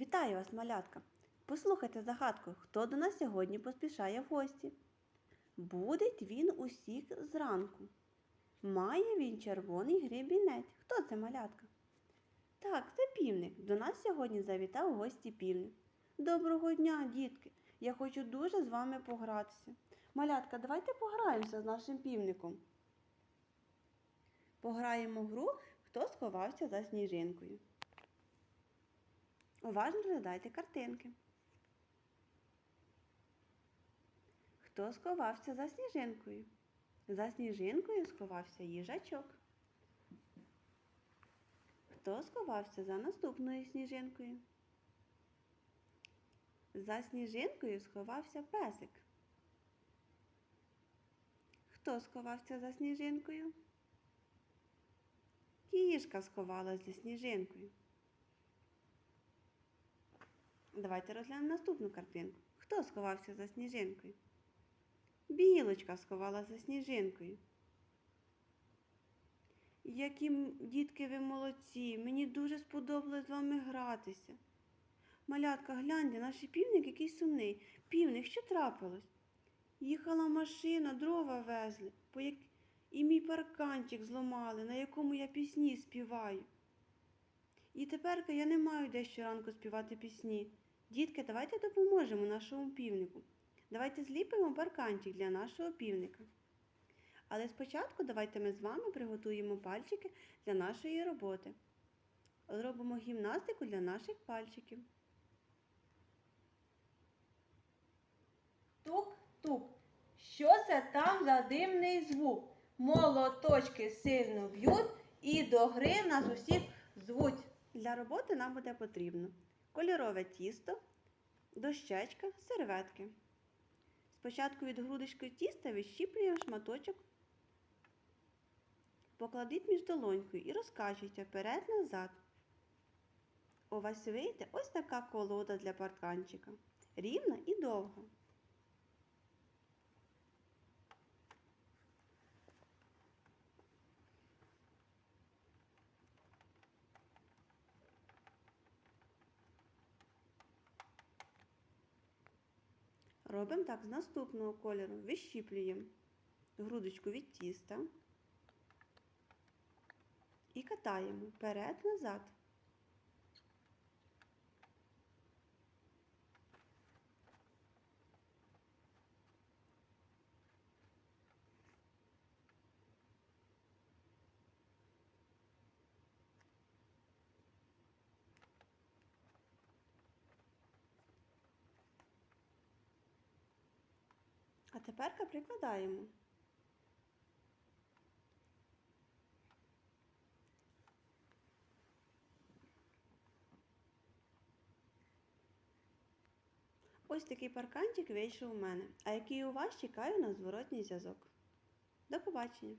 Вітаю вас, малятка! Послухайте загадку, хто до нас сьогодні поспішає в гості. Будить він усіх зранку. Має він червоний гребінець. Хто це малятка? Так, це півник. До нас сьогодні завітав гості півник. Доброго дня, дітки! Я хочу дуже з вами погратися. Малятка, давайте пограємося з нашим півником. Пограємо в гру, хто сховався за сніжинкою. Уважно розглядайте картинки. Хто сховався за сніжинкою? За сніжинкою сховався їжачок. Хто сховався за наступною сніжинкою? За сніжинкою сховався песик. Хто сховався за сніжинкою? Кішка сховалася за сніжинкою. Давайте розглянемо наступну картинку. Хто сховався за сніжинкою? Білочка сховала за сніжинкою. Які дітки ви молодці, мені дуже сподобалось з вами гратися. Малятка, гляньте, наш півник якийсь сумний. Півник, що трапилось? Їхала машина, дрова везли, по як... і мій парканчик зламали, на якому я пісні співаю. І тепер я не маю де щоранку співати пісні. Дітки, давайте допоможемо нашому півнику. Давайте зліпимо парканчик для нашого півника. Але спочатку давайте ми з вами приготуємо пальчики для нашої роботи. Зробимо гімнастику для наших пальчиків. Тук-тук. Що це там за дивний звук? Молоточки сильно б'ють і до гри нас усіх звуть. Для роботи нам буде потрібно кольорове тісто, дощечка, серветки. Спочатку від грудочки тіста відщіплюємо шматочок, покладіть між долонькою і розкачуйте вперед-назад. У вас вийде ось така колода для парканчика. Рівна і довга. Робимо так з наступного кольору. Вищіплюємо грудочку від тіста і катаємо вперед-назад. А тепер прикладаємо. Ось такий парканчик вийшов у мене. А який у вас чекаю на зворотній зв'язок. До побачення!